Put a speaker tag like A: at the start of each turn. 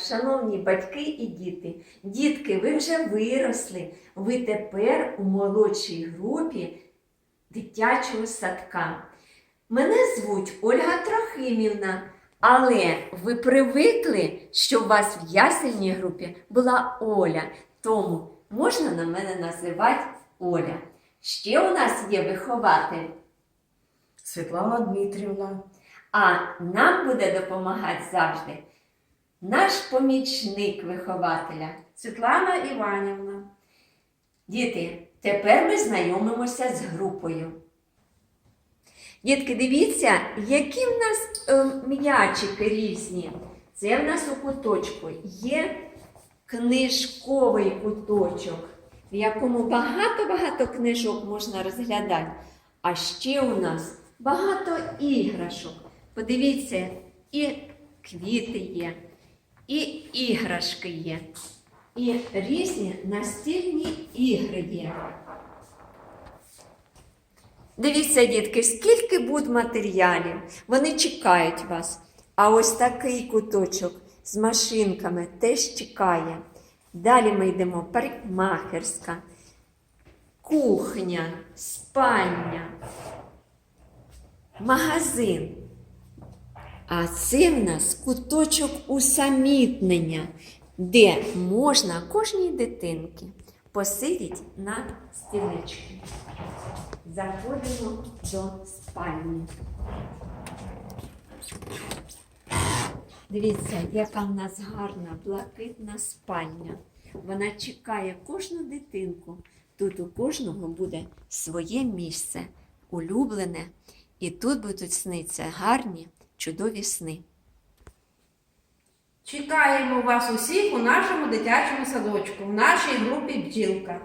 A: шановні батьки і діти. Дітки, ви вже виросли. Ви тепер у молодшій групі дитячого садка. Мене звуть Ольга Трохимівна, але ви привикли, що у вас в ясельній групі була Оля. Тому можна на мене називати Оля. Ще у нас є вихователь.
B: Світлана Дмитрівна.
A: А нам буде допомагати завжди наш помічник вихователя.
C: Світлана Іванівна.
A: Діти, тепер ми знайомимося з групою. Дітки, дивіться, які в нас е, м'ячики різні. Це в нас у куточку є книжковий куточок, в якому багато-багато книжок можна розглядати. А ще у нас багато іграшок. Подивіться, і квіти є, і іграшки є, і різні настільні ігри є. Дивіться, дітки, скільки буде матеріалів. Вони чекають вас. А ось такий куточок з машинками теж чекає. Далі ми йдемо парикмахерська, кухня, спальня, магазин. А це в нас куточок усамітнення, де можна кожній дитинці посидіти на стілечку. Заходимо до спальні. Дивіться, яка в нас гарна блакитна спальня. Вона чекає кожну дитинку. Тут у кожного буде своє місце, улюблене, і тут будуть сниться гарні, чудові сни.
C: Чекаємо вас усіх у нашому дитячому садочку, в нашій групі бджілка.